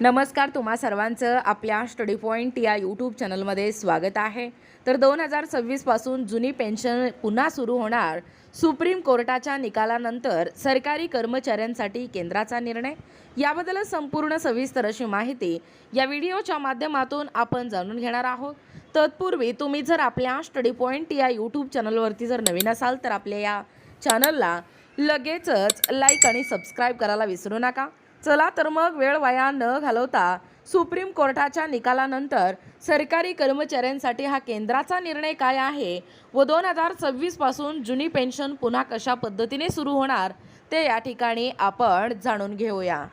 नमस्कार तुम्हा सर्वांचं आपल्या स्टडी पॉईंट या यूट्यूब चॅनलमध्ये स्वागत आहे. तर दोन हजार सव्वीसपासून जुनी पेन्शन पुन्हा सुरू होणार. सुप्रीम कोर्टाच्या निकालानंतर सरकारी कर्मचाऱ्यांसाठी केंद्राचा निर्णय. याबद्दल संपूर्ण सविस्तर अशी माहिती या व्हिडिओच्या माध्यमातून आपण जाणून घेणार आहोत. तत्पूर्वी तुम्ही जर आपल्या स्टडी पॉईंट या यूट्यूब चॅनलवरती जर नवीन असाल तर आपल्या या चॅनलला लगेचच लाईक आणि सबस्क्राईब करायला विसरू नका. चला तर मग वेळ वाया न घालवता सुप्रीम कोर्टाच्या निकालानंतर सरकारी कर्मचाऱ्यांसाठी हा केंद्राचा निर्णय काय आहे व दोन हजार सव्वीसपासून जुनी पेन्शन पुन्हा कशा पद्धतीने सुरू होणार ते या ठिकाणी आपण जाणून घेऊया.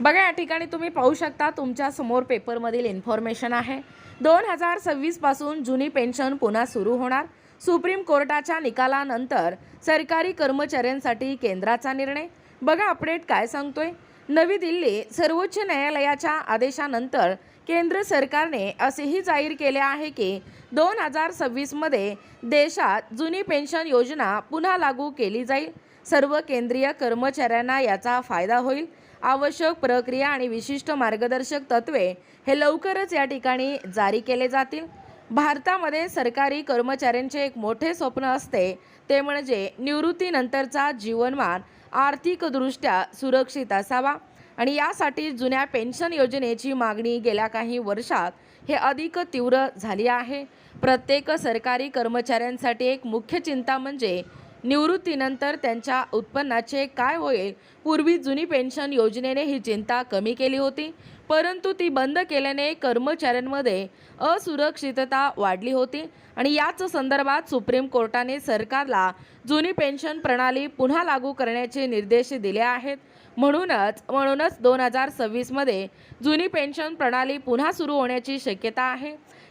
बघा या ठिकाणी तुम्ही पाहू शकता तुमच्यासमोर पेपरमधील इन्फॉर्मेशन आहे. दोन हजार सव्वीसपासून जुनी पेन्शन पुन्हा सुरू होणार. सुप्रीम कोर्टाच्या निकालानंतर सरकारी कर्मचाऱ्यांसाठी केंद्राचा निर्णय. बघा अपडेट काय सांगतोय. नवी दिल्ली सर्वोच्च न्यायालयाच्या आदेशानंतर केंद्र सरकारने असेही जाहीर केले आहे की दोन हजार सव्वीसमध्ये देशात जुनी पेन्शन योजना पुन्हा लागू केली जाईल. सर्व केंद्रीय कर्मचाऱ्यांना याचा फायदा होईल. आवश्यक प्रक्रिया आणि विशिष्ट मार्गदर्शक तत्वे हे लवकरच या ठिकाणी जारी केले जातील. भारतामध्ये सरकारी कर्मचाऱ्यांचे एक मोठे स्वप्न असते ते म्हणजे निवृत्तीनंतरचा जीवनमान आर्थिकदृष्ट्या सुरक्षित असावा. आणि यासाठी जुन्या पेन्शन योजनेची मागणी गेल्या काही वर्षात हे अधिक तीव्र झाली आहे. प्रत्येक सरकारी कर्मचाऱ्यांसाठी एक मुख्य चिंता म्हणजे निवृत्तीनंतर त्यांच्या उत्पन्नाचे काय होईल? पूर्वी जुनी पेन्शन योजनेने ही चिंता कमी केली होती. परंतु ती बंद केल्याने कर्मचाऱ्यांमध्ये असुरक्षितता वाढली होती. आणि याच संदर्भात सुप्रीम कोर्टाने सरकारला जुनी पेन्शन प्रणाली पुन्हा लागू करण्याचे निर्देश दिले आहेत. म्हणूनच म्हणूनच दोन हजार सव्वीसमध्ये जुनी पेन्शन प्रणाली पुन्हा सुरू होण्याची शक्यता आहे.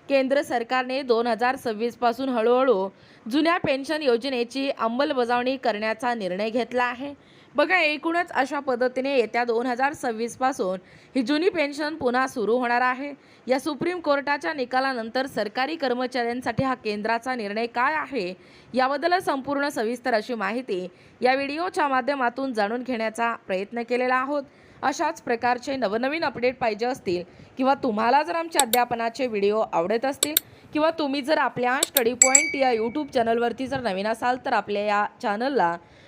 केंद्र सरकारने दोन हजार सव्वीसपासून हळूहळू जुन्या पेन्शन योजनेची अंमलबजावणी करण्याचा निर्णय घेतला आहे. बघा एकूणच अशा पद्धतीने येत्या दोन हजार सव्वीसपासून ही जुनी पेन्शन पुन्हा सुरू होणार आहे. या सुप्रीम कोर्टाच्या निकालानंतर सरकारी कर्मचाऱ्यांसाठी हा केंद्राचा निर्णय काय आहे याबद्दल संपूर्ण सविस्तर अशी माहिती या व्हिडिओच्या माध्यमातून जाणून घेण्याचा प्रयत्न केलेला आहोत. अशाच प्रकारचे नवनवीन अपडेट पाहिजे असतील किंवा तुम्हाला जर आमच्या अध्यापनाचे व्हिडिओ आवडत असतील किंवा तुम्ही जर आपल्या स्टडी पॉईंट या यूट्यूब चॅनलवरती जर नवीन असाल तर आपल्या या चॅनलला